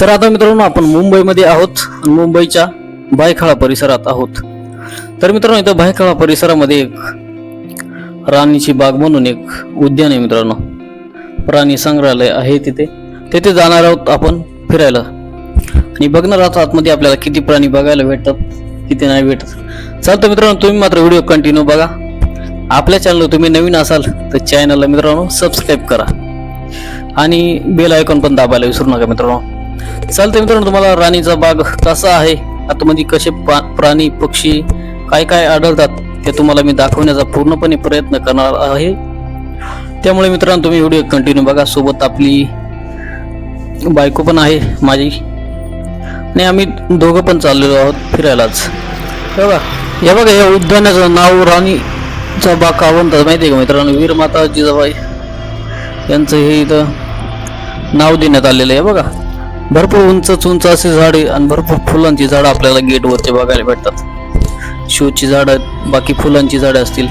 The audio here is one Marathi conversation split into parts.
तर आता मित्रांनो आपण मुंबईमध्ये आहोत. मुंबईच्या भायखळा परिसरात आहोत. तर मित्रांनो इथं भायखळा परिसरामध्ये एक राणीची बाग म्हणून एक उद्यान आहे मित्रांनो. प्राणी संग्रहालय आहे तिथे. तिथे जाणार आहोत आपण फिरायला. आणि बघणार आहोत आतमध्ये आपल्याला किती प्राणी बघायला भेटतात किती नाही भेटत. चालतं मित्रांनो तुम्ही मात्र व्हिडिओ कंटिन्यू बघा. आपल्या चॅनलवर तुम्ही नवीन असाल तर चॅनलला मित्रांनो सबस्क्राईब करा. आणि बेल आयकॉन पण दाबायला विसरू नका मित्रांनो. चालतं मित्रांनो तुम्हाला राणीचा बाग कसा आहे. आतमध्ये कसे प्राणी पक्षी काय काय आढळतात ते तुम्हाला मी दाखवण्याचा पूर्णपणे प्रयत्न करणार आहे. त्यामुळे मित्रांनो तुम्ही व्हिडिओ कंटिन्यू बघा. सोबत आपली बायको पण आहे माझी. आणि आम्ही दोघं पण चाललेलो आहोत फिरायलाच. हे बघा हे बघा या उद्यानाचं नाव राणीचा बाग का म्हणतात माहिती आहे का मित्रांनो? वीरमाता जिजाबाई यांचं हे इथं नाव देण्यात आलेलं आहे. बघा भरपूर उंच उंच असे झाडे आणि भरपूर फुलांची झाडं आपल्याला गेटवरती बघायला भेटतात. शोची झाडं बाकी फुलांची झाडे असतील.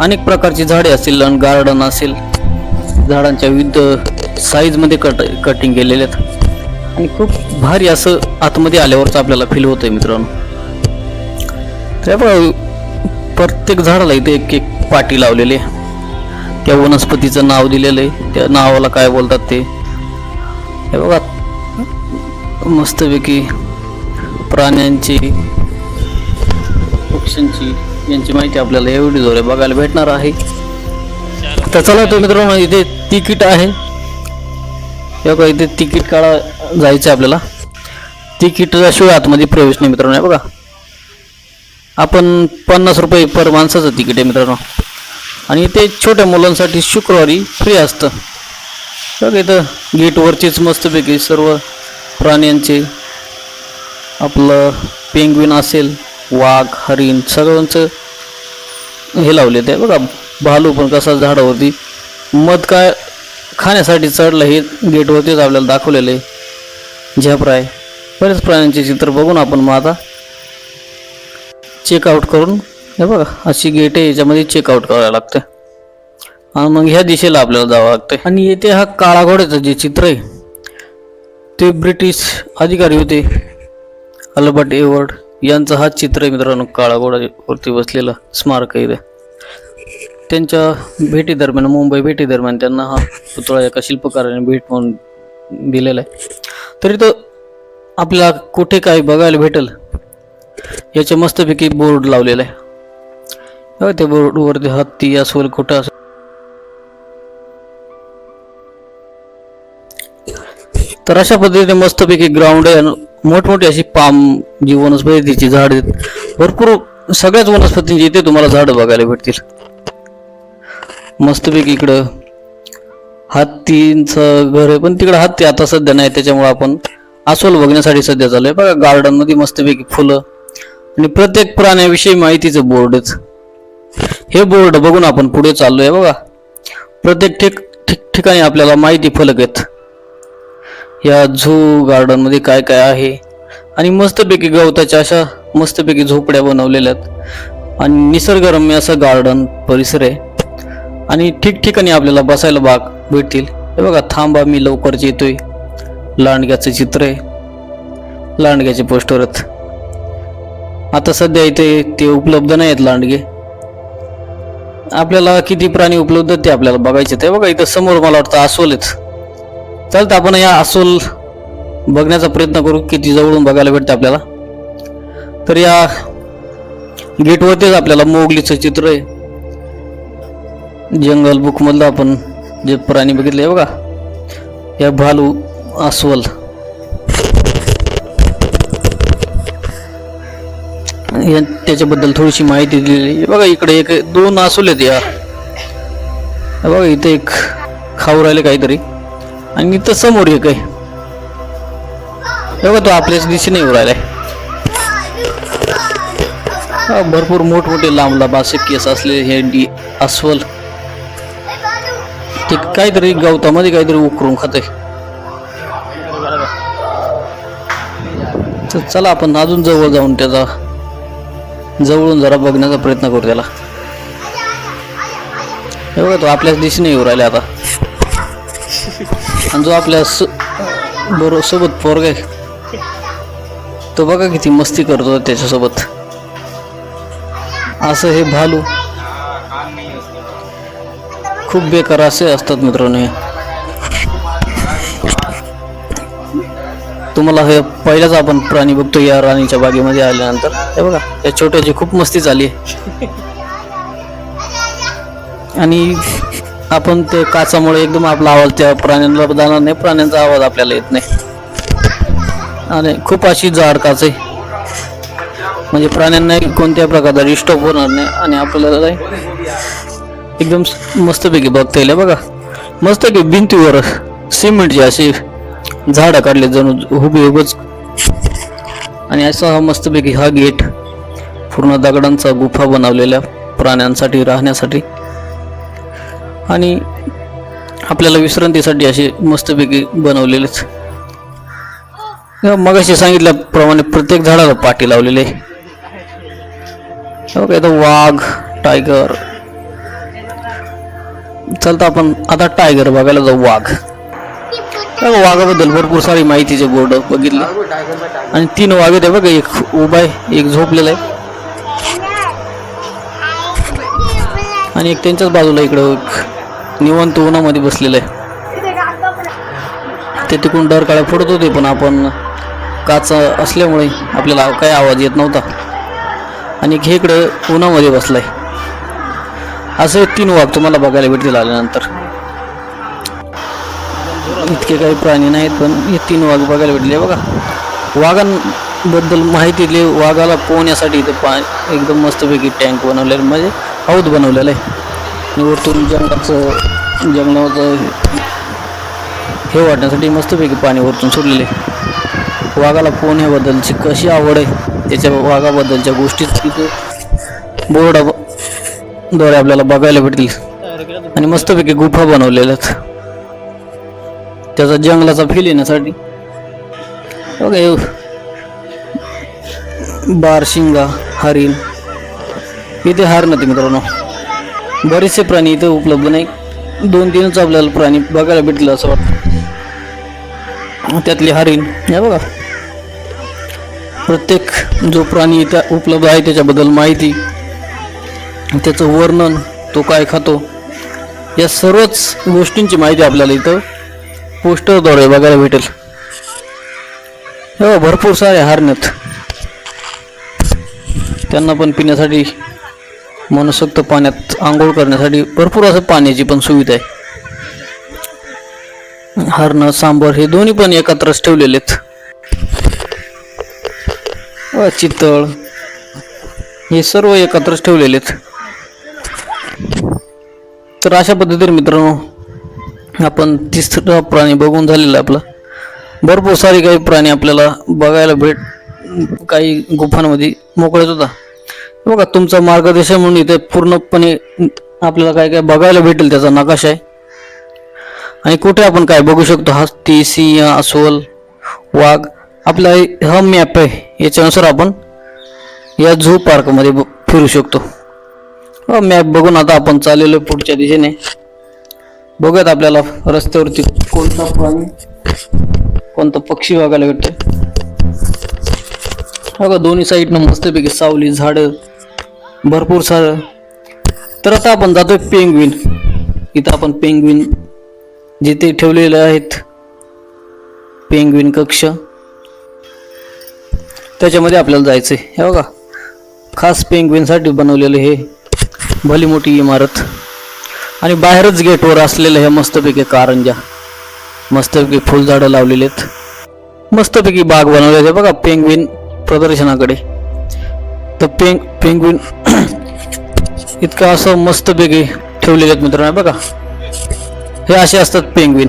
अनेक प्रकारची झाडे असतील आणि गार्डन असेल. झाडांच्या विविध साईजमध्ये कट कटिंग केलेले आहेत. आणि खूप भारी असं आतमध्ये आल्यावरच आपल्याला फील होतंय मित्रांनो. त्यामुळे प्रत्येक झाडाला इथे एक एक पाटी लावलेली आहे. त्या वनस्पतीचं नाव दिलेलं आहे. त्या नावाला काय बोलतात ते? हे बघा. मस्तपैकी प्राण्यांची पक्ष्यांची यांची माहिती आपल्याला या व्हिडिओद्वारे बघायला भेटणार आहे. तर चला तर मित्रांनो इथे तिकीट आहे. हे बघा इथे तिकीट काढा जायचं आहे आपल्याला. तिकीटाशिवाय आतमध्ये प्रवेश नाही मित्रांनो बघा. आपण पन्नास रुपये पर माणसाचं तिकीट आहे मित्रांनो. आणि ते छोट्या मुलांसाठी शुक्रवारी फ्री असतं. बघ इथं गेटवरचीच मस्तपैकी सर्व प्राण्यांचे आपलं पेंग्विन असेल वाघ हरिण सगळ्यांचं हे लावले ते बघा भालू पण कसा झाडावरती मध काय खाण्यासाठी चढलं हे गेटवरतीच आपल्याला दाखवलेलं आहे. झेपराय बरेच प्राण्यांचे चित्र बघून आपण मग आता चेकआउट करून हे बघा अशी गेट आहे याच्यामध्ये चेकआउट करावं लागतं आणि मग ह्या दिशेला आपल्याला जावं लागतंय. आणि येथे हा काळा घोड्याचं जे चित्र आहे ते ब्रिटिश अधिकारी होते अल्बर्ट एवर्ड. यांचा हा चित्र आहे मित्रांनो काळा घोड्यावरती बसलेला स्मारक आहे त्यांच्या भेटी दरम्यान मुंबई भेटी दरम्यान त्यांना हा पुतळा एका शिल्पकाराने भेट म्हणून दिलेला आहे. तरी तो आपल्याला कुठे काय बघायला भेटेल याचे मस्तपैकी बोर्ड लावलेला आहे. त्या बोर्डवरती हत्ती अस्वल खोटा तर अशा पद्धतीने मस्तपैकी ग्राउंड आहे. मोठमोठी अशी पाम जी वनस्पतीची झाड आहेत. भरपूर सगळ्याच वनस्पतींची इथे तुम्हाला झाडं बघायला भेटतील. मस्तपैकी इकडं हत्तींचं घर आहे. पण तिकडं हत्ती आता सध्या नाही त्याच्यामुळे आपण अस्वल बघण्यासाठी सध्या चालू आहे बघा गार्डनमध्ये मस्तपैकी फुलं आणि प्रत्येक प्राण्याविषयी माहितीचं बोर्डच हे बोर्ड बघून आपण पुढे चाललोय बघा. प्रत्येक ठिक ठिकठिकाणी आपल्याला माहिती फलक आहेत. या झू गार्डनमध्ये काय काय आहे? आणि मस्तपैकी गवताच्या अशा मस्तपैकी झोपड्या बनवलेल्या आहेत. आणि निसर्गरम्य असं गार्डन परिसर आहे. आणि ठिकठिकाणी आपल्याला बसायला बाग भेटतील. हे बघा थांबा मी लवकरच येतोय. लांडग्याचं चित्र आहे. लांडग्याचे पोस्टर आहेत. आता सध्या इथे ते उपलब्ध नाही आहेत लांडगे. आपल्याला किती प्राणी उपलब्ध आहेत ते आपल्याला बघायचे ते बघा इथं समोर मला वाटतं अस्वल आहेत. चालतं आपण या अस्वल बघण्याचा प्रयत्न करू किती जवळून बघायला भेटतं आपल्याला. तर या गेटवरतीच आपल्याला मोगलीचं चित्र आहे. जंगल बुकमधलं आपण जे प्राणी बघितले आहे बघा या भालू अस्वल या त्याच्याबद्दल थोडीशी माहिती दिलेली आहे. बघा इकडे एक दोन अस्वल आहेत या. बघा इथे एक खाऊ राहिले काहीतरी. आणि इथं समोर एक आहे. बघा तो आपल्याच दिशेने येऊ राहिलाय. भरपूर मोठमोठे लांब लांब असे केस असलेले हे डी अस्वल. ते काहीतरी गवतामध्ये काहीतरी उकरून खाते तर चला आपण अजून जवळ जाऊन त्याचा जवळून जरा बघण्याचा प्रयत्न करू त्याला. हे बघा तो आपल्याच दिशेने येऊ राहिला आता. आणि जो आपल्या स- बरोबर सोबत पोरग आहे तो बघा किती मस्ती करतो त्याच्यासोबत. असं हे भालू. खूप बेकार असे असतात मित्रांनो तुम्हाला हे पहिलाच आपण प्राणी बघतो या राणीच्या बागेमध्ये आल्यानंतर. हे बघा या छोट्याची खूप मस्ती झाली आणि आपण ते काचामुळे एकदम आपला आवाज त्या प्राण्यांना जाणार नाही प्राण्यांचा आवाज आपल्याला येत नाही. आणि खूप अशी जाड काच आहे. म्हणजे प्राण्यांना कोणत्या प्रकारचा डिस्टर्ब होणार नाही आणि आपल्याला एकदम मस्तपैकी बघता येईल बघा. मस्त की भिंतीवर सिमेंटची अशी झाडं काढले जणू उभे उभच. आणि असा हा मस्तपैकी हा गेट पूर्ण दगडांचा गुफा बनवलेल्या प्राण्यांसाठी राहण्यासाठी. आणि आपल्याला विश्रांतीसाठी असे मस्तपैकी बनवलेलेच. मग असे सांगितल्याप्रमाणे प्रत्येक झाडाला पाठी लावलेले हो तर वाघ टायगर चलतं आपण आता टायगर बघायला जाऊ वाघ. त्या वाघाबद्दल भरपूर सारी माहितीचे बोर्ड बघितले. आणि तीन वाघ आहे बघा एक उभा आहे एक झोपलेला आहे. आणि एक त्यांच्याच बाजूला इकडं एक निवंत उन्हामध्ये बसलेलं आहे. ते तिकडून डर काळ्या फोडत होते पण आपण काच असल्यामुळे आपल्याला काही आवाज येत नव्हता. आणि एक हे इकडं उन्हामध्ये बसलाय. असे तीन वाघ तुम्हाला बघायला भेटतील आल्यानंतर. इतके काही प्राणी नाहीत पण हे तीन वाघ बघायला भेटले. बघा वाघांबद्दल माहिती दिली. वाघाला पोहण्यासाठी इथं पा एकदम मस्तपैकी टँक बनवलेलं म्हणजे हौद बनवलेलं आहे. वरतून जंगलाचं जंगलाचं हे वाटण्यासाठी मस्तपैकी पाणी वरतून सोडलेले वाघाला पोहण्याबद्दलची कशी आवड आहे त्याच्या वाघाबद्दलच्या गोष्टी तिथे बोर्डद्वारे आपल्याला बघायला भेटतील. आणि मस्तपैकी गुफा बनवलेल्या त्याचा जंगलाचा फील येण्यासाठी. ओके बारशिंगा हरिण. इथे हार नव्हते मित्रांनो. बरेचसे प्राणी इथे उपलब्ध नाही. दोन तीनच आपल्याला प्राणी बघायला भेटलं असं वाटतं. त्यातली हरिण या बघा. प्रत्येक जो प्राणी इथं उपलब्ध आहे त्याच्याबद्दल माहिती. त्याचं वर्णन तो काय खातो या सर्वच गोष्टींची माहिती आपल्याला इथं पोस्टरद्वारे बघायला भेटेल. हो भरपूर सारे हरण्यात त्यांना पण पिण्यासाठी मनसोक्त पाण्यात आंघोळ करण्यासाठी भरपूर असं पाण्याची पण सुविधा आहे. हरण सांबर हे दोन्ही पण एकत्रच ठेवलेले आहेत. चितळ हे सर्व एकत्रच ठेवलेले आहेत. तर अशा पद्धतीने मित्रांनो आपण तिसरा प्राणी बघून झालेला आपला. भरपूर सारे काही प्राणी आपल्याला बघायला भेट काही गुफांमध्ये मोकळत होता बघा तुमचा मार्गदर्शन म्हणून इथे पूर्णपणे आपल्याला काय काय बघायला भेटेल त्याचा नकाशा आहे. आणि कुठे आपण काय बघू शकतो? हस्ती सिंह अस्वल वाघ. आपला हे- हा मॅप आहे. याच्यानुसार आपण या झू पार्कमध्ये ब- फिरू शकतो. हा मॅप बघून आता आपण चाललेलो आहे पुढच्या दिशेने. बघूयात आपल्याला रस्त्यावरती कोणता प्राणी कोणता पक्षी बघायला भेटतोय. बघा दोन्ही साईडनं मस्तपैकी सावली झाडं भरपूर सारं तर आता आपण जातोय पेंग्विन इथं आपण पेंग्विन जिथे ठेवलेले आहेत. पेंग्विन कक्ष. त्याच्यामध्ये आपल्याला जायचंय. हे बघा. खास पेंग्विनसाठी बनवलेलं हे भली मोठी इमारत. आणि बाहेरच गेटवर असलेलं हे मस्तपैकी कारंजा. मस्तपैकी फुलझाडं लावलेली आहेत. मस्तपैकी बाग बनवले आहे. बघा पेंग्विन प्रदर्शनाकडे. तर पेंग पेंग्विन इतकं असं मस्तपैकी ठेवलेले आहेत मित्रांनो बघा. हे असे असतात पेंग्विन.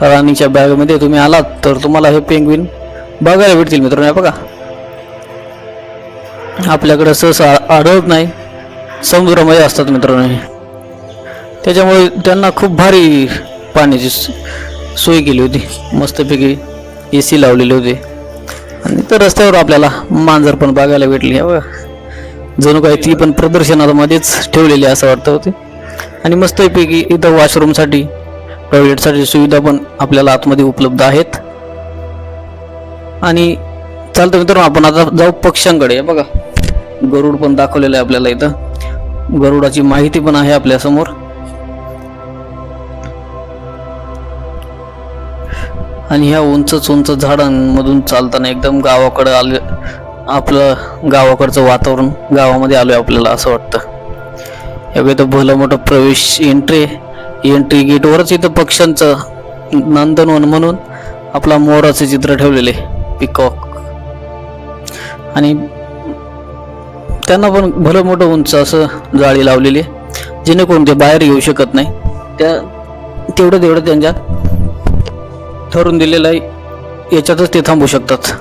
राणीच्या बॅगमध्ये तुम्ही आलात तर तुम्हाला हे पेंग्विन बघायला भेटतील मित्रांनो बघा. आपल्याकडे सहसा आढळत नाही समुद्रामध्ये असतात मित्रांनो त्याच्यामुळे त्यांना खूप भारी पाण्याची सोय केली होती. मस्तपैकी ए सी लावलेले होते. आणि तर रस्त्यावर आपल्याला मांजर पण बघायला भेटली. हे. बघा जणू काही ती पण प्रदर्शनामध्येच ठेवलेली असं वाटतं होते. आणि मस्तपैकी इथं वॉशरूमसाठी टॉयलेटसाठी सुविधा पण आपल्याला आतमध्ये उपलब्ध आहेत. आणि चालतं मित्रांनो आपण आता जाऊ पक्ष्यांकडे. बघा गरुड पण दाखवलेलं आहे आपल्याला इथं. गरुडाची माहिती पण आहे आपल्यासमोर. आणि ह्या उंचच उंच झाडांमधून चालताना एकदम गावाकडं आले आपलं गावाकडचं वातावरण गावामध्ये आलोय आपल्याला असं वाटतं. एवढे तर भलं मोठं प्रवेश एंट्री एंट्री गेटवरच इथं पक्ष्यांचं नंदनवन म्हणून आपला मोराचे चित्र ठेवलेले पिकॉक आणि त्यांना पण भलं मोठं उंच असं जाळी लावलेली आहे जेणेकरून ते बाहेर येऊ शकत नाही. त्या तेवढं तेवढं त्यांच्या ठरून दिलेलं आहे. याच्यातच ते थांबू शकतात.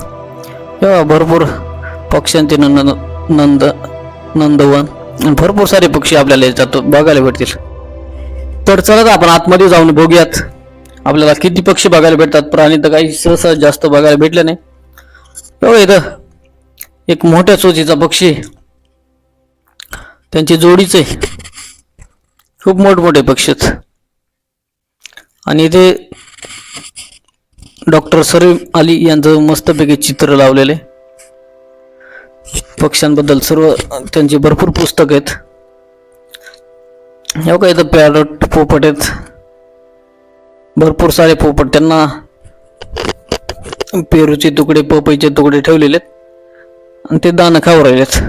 तेव्हा भरपूर पक्ष्यांचे नंद नंद नंदवन आणि भरपूर सारे पक्षी आपल्याला याच्यात बघायला भेटतील. तर चला तर आपण आतमध्ये जाऊन बघूयात. आपल्याला किती पक्षी बघायला भेटतात? प्राणी तर काही सहसा जास्त बघायला भेटले नाही. हो इथं एक मोठ्या चोचीचा पक्षी. त्यांची जोडीच आहे. खूप मोठमोठे पक्षी आहेत. आणि इथे डॉक्टर सरीम अली यांचं मस्तपैकी चित्र लावलेले. पक्ष्यांबद्दल सर्व त्यांची भरपूर पुस्तक आहेत. हे काय इथं पॅरट पोपट आहेत. भरपूर सारे पोपट त्यांना पेरूचे तुकडे पपईचे तुकडे ठेवलेले आहेत. आणि ते दाणं खाऊ राहिलेत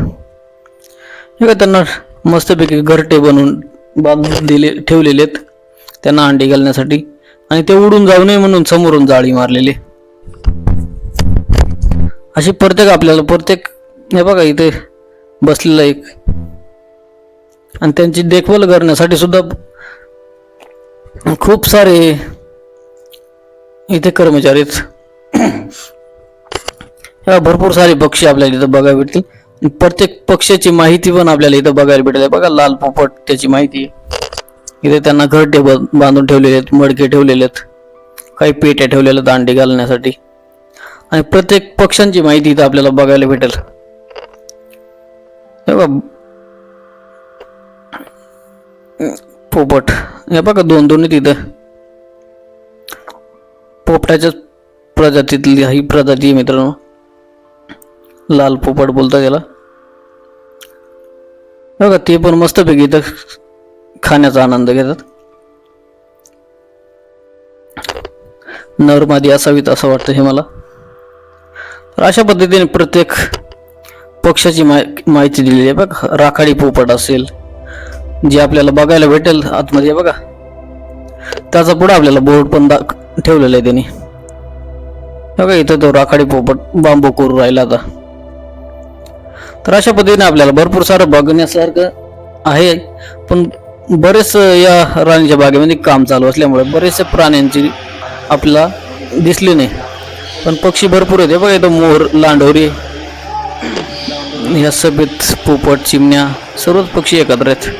हे काय त्यांना मस्तपैकी घरटे बनवून बांधून दिले ठेवलेले आहेत. त्यांना अंडी घालण्यासाठी आणि ते उडून जाऊ नये म्हणून समोरून जाळी मारलेली. अशी प्रत्येक आपल्याला प्रत्येक हे बघा इथे बसलेला एक. आणि त्यांची देखभाल करण्यासाठी सुद्धा खूप सारे इथे कर्मचारी आहेत. भरपूर सारे पक्षी आपल्याला इथं बघायला भेटतील. प्रत्येक पक्ष्याची माहिती पण आपल्याला इथं बघायला भेटेल बघा लाल पोपट त्याची माहिती. आहे इथे त्यांना घरटे ब- बांधून ठेवलेले आहेत मडके ठेवलेले आहेत. काही पेट्या ठेवलेल्या आहेत अंडी घालण्यासाठी. आणि प्रत्येक पक्ष्यांची माहिती इथं आपल्याला बघायला भेटेल. हे बघा. पोपट. हे बघा दोन दोन तिथं इथं. प्रजातीतली ही प्रजाती आहे मित्रांनो. लाल पोपट बोलता त्याला बघा ते पण मस्तपैकी इथं खाण्याचा आनंद घेतात. नरमादी असावीत असं वाटतं हे मला. तर अशा पद्धतीने प्रत्येक पक्षाची माहि- माहिती दिलेली आहे बघा. राखाडी पोपट असेल जे आपल्याला बघायला भेटेल आतमध्ये बघा. त्याचा पुढे आपल्याला बोर्ड पण दाख ठेवलेला आहे त्यांनी. बघा इथं तो राखाडी पोपट बांबू करू राहिला आता. तर अशा पद्धतीने आपल्याला भरपूर सारं बघण्यासारखं आहे. पण बरेच या राणीच्या बागेमध्ये काम चालू असल्यामुळे बरेचसे प्राण्यांची आपल्याला दिसले नाही. पण पक्षी भरपूर आहेत. बघा इथं मोर लांडोरी ह्या सभेत पोपट चिमण्या सर्वच पक्षी एकत्र आहेत.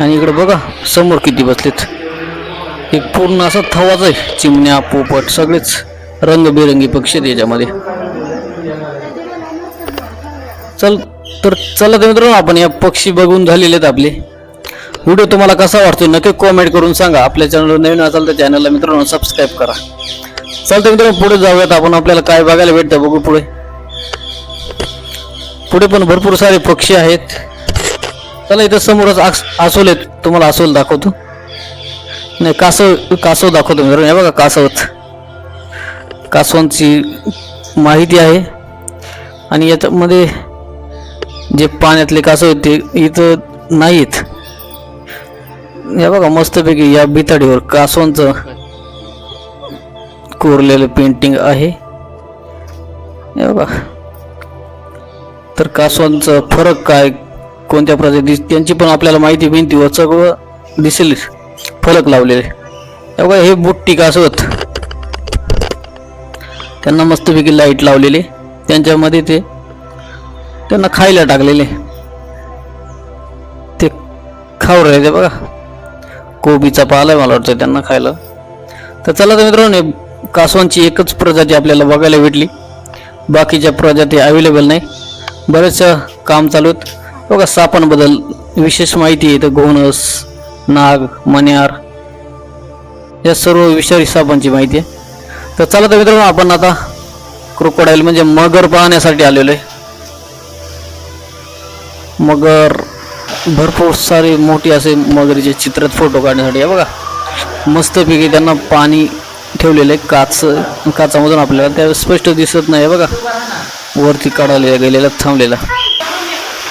आणि इकडे बघा समोर किती बसलेत. एक पूर्ण असा थवाच आहे. चिमण्या पोपट सगळेच रंगबेरंगी पक्षी आहेत याच्यामध्ये. चल तर चला तर मित्रांनो आपण या पक्षी बघून झालेले आहेत आपले. व्हिडिओ तुम्हाला कसा वाटतो नक्की कॉमेंट करून सांगा. आपल्या चॅनलवर नवीन असाल तर चॅनलला मित्रांनो सबस्क्राईब करा. चालतं मित्रांनो पुढे जाऊयात आपण. आपल्याला काय बघायला भेटतं बघू पुढे. पुढे पण भरपूर सारे पक्षी आहेत. चला इथं समोरच आस- आसोल आहेत. तुम्हाला आसोल दाखवतो. नाही कासव कासव दाखवतो मित्रांनो. हे बघा कासवत. कासवांची माहिती आहे. आणि याच्यामध्ये जे पाण्यातले कासव आहेत ते इथं नाहीत हे बघा मस्तपैकी या बिताडीवर कासवांचं कोरलेलं पेंटिंग आहे. हे बघा. तर कासवांचं फरक काय कोणत्या प्रजाती त्यांची पण आपल्याला माहिती भिंतीवर सगळं दिसेल फलक लावलेले. हे बघा हे बुट्टी कासवत. त्यांना मस्तपैकी लाइट लावलेली. त्यांच्यामध्ये ते त्यांना खायला टाकलेले. ते खाऊ राहिले ते बघा. कोबीचा पाला आहे मला वाटतं त्यांना खायला. तर चला तर मित्रांनो कासवांची एकच प्रजाती आपल्याला बघायला भेटली. बाकीच्या प्रजाती अवेलेबल नाही. बरेचसं काम चालू आहेत. बघा सापांबद्दल विशेष माहिती आहे तर गोनस नाग मन्यार या सर्व विषारी सापांची माहिती आहे. तर चला तर मित्रांनो आपण आता क्रोकोडाईल म्हणजे मगर पाहण्यासाठी आलेलो आहे. मगर भरपूर सारे मोठे असे मगरीचे चित्रात फोटो काढण्यासाठी. आहे बघा मस्तपैकी त्यांना पाणी ठेवलेलं आहे काच काचामधून आपल्याला. त्या स्पष्ट दिसत नाही आहे बघा. वरती काढायला गेलेला थांबलेला.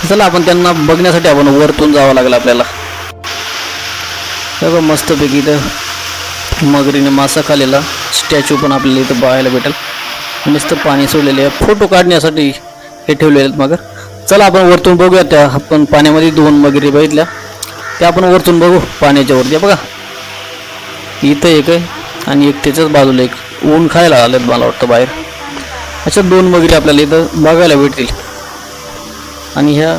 चला आपण त्यांना बघण्यासाठी आपण वरतून जावं लागलं आपल्याला. बघा मस्तपैकी इथं मगरीने मासा खालेला. स्टॅच्यू पण आपल्याला इथं पाहायला भेटेल. नुसतं पाणी सोडलेले आहे. फोटो काढण्यासाठी हे ठेवलेले आहेत मगर. चला आपण वरतून बघूया त्या आपण पाण्यामध्ये दोन वगैरे बघितल्या. त्या आपण वरतून बघू पाण्याच्या वरती. बघा इथं एक आहे आणि एक त्याच्याच बाजूला एक. ऊन खायला आलं मला वाटतं बाहेर. अशा दोन मगरी आपल्याला इथं बघायला भेटतील. आणि ह्या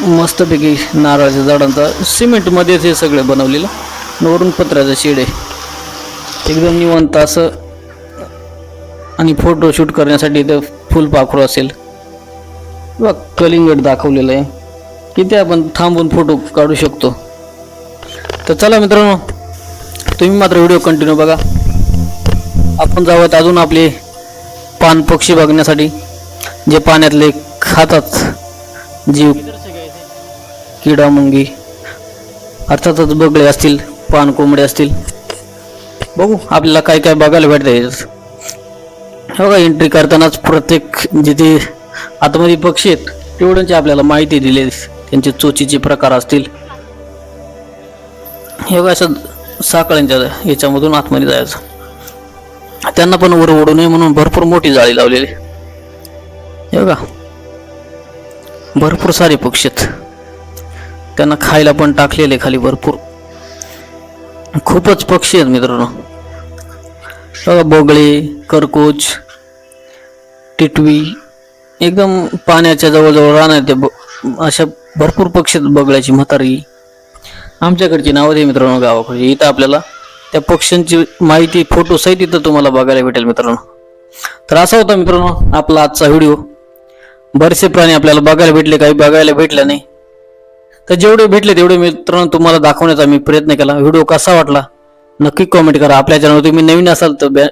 मस्तपैकी नारळाच्या झाडांचा सिमेंटमध्येच हे सगळं बनवलेलं. वरून पत्र्याचं शेड आहे. एकदम निवंत असं आणि फोटोशूट करण्यासाठी इथं फुलपाखरू असेल. किंवा कलिंगड दाखवलेलं आहे. किती आपण थांबून फोटो काढू शकतो. तर चला मित्रांनो तुम्ही मात्र व्हिडिओ कंटिन्यू बघा. आपण जाऊयात अजून आपले पान पक्षी बघण्यासाठी जे पाण्यातले खातात जीव किडा मुंगी अर्थातच बगळे असतील पान कोंबडे असतील. बघू आपल्याला काय काय बघायला भेटतं बघा एंट्री करतानाच प्रत्येक जिथे आतमध्ये पक्षी आहेत. तेवढ्यांची आपल्याला माहिती दिली त्यांचे चोचीचे प्रकार असतील. हे असं साखळ्यांच्या याच्यामधून आतमध्ये जायचं. त्यांना पण वर ओढू नये म्हणून भरपूर मोठी जाळी लावलेली हे बघा भरपूर सारे पक्षी आहेत. त्यांना खायला पण टाकलेले खाली भरपूर. खूपच पक्षी आहेत मित्रांनो. बघा बोगळे करकोच टिटवी एकदम पाण्याच्या जवळजवळ राहणार ते ब- अशा भरपूर पक्षी आहेत बगळ्याची म्हातारी. आमच्याकडची नावं दे मित्रांनो गावाकडची इथं आपल्याला त्या पक्ष्यांची माहिती फोटो सहित इथं तुम्हाला बघायला भेटेल मित्रांनो. तर असा होता मित्रांनो आपला आजचा व्हिडिओ. बरेचसे प्राणी आपल्याला बघायला भेटले काही बघायला भेटले नाही. तर जेवढे भेटले तेवढे मित्रांनो तुम्हाला दाखवण्याचा मी प्रयत्न केला. व्हिडिओ कसा वाटला नक्की कॉमेंट करा. आपल्या चॅनल तुम्ही नवीन असाल तर बॅ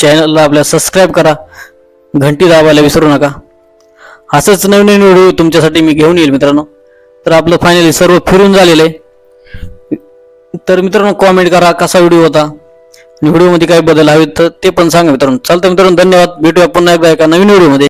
चॅनलला आपल्या सबस्क्राईब करा. घंटी दाबायला विसरू नका. असंच नवीन नवीन व्हिडिओ तुमच्यासाठी मी घेऊन येईल मित्रांनो. तर आपलं फायनली सर्व फिरून झालेलं आहे. तर मित्रांनो कॉमेंट करा कसा व्हिडिओ होता आणि व्हिडिओमध्ये काय बदल हवेत तर ते पण सांगा मित्रांनो. चालतं मित्रांनो धन्यवाद. भेटूया पुन्हा एकदा एका नवीन व्हिडिओमध्ये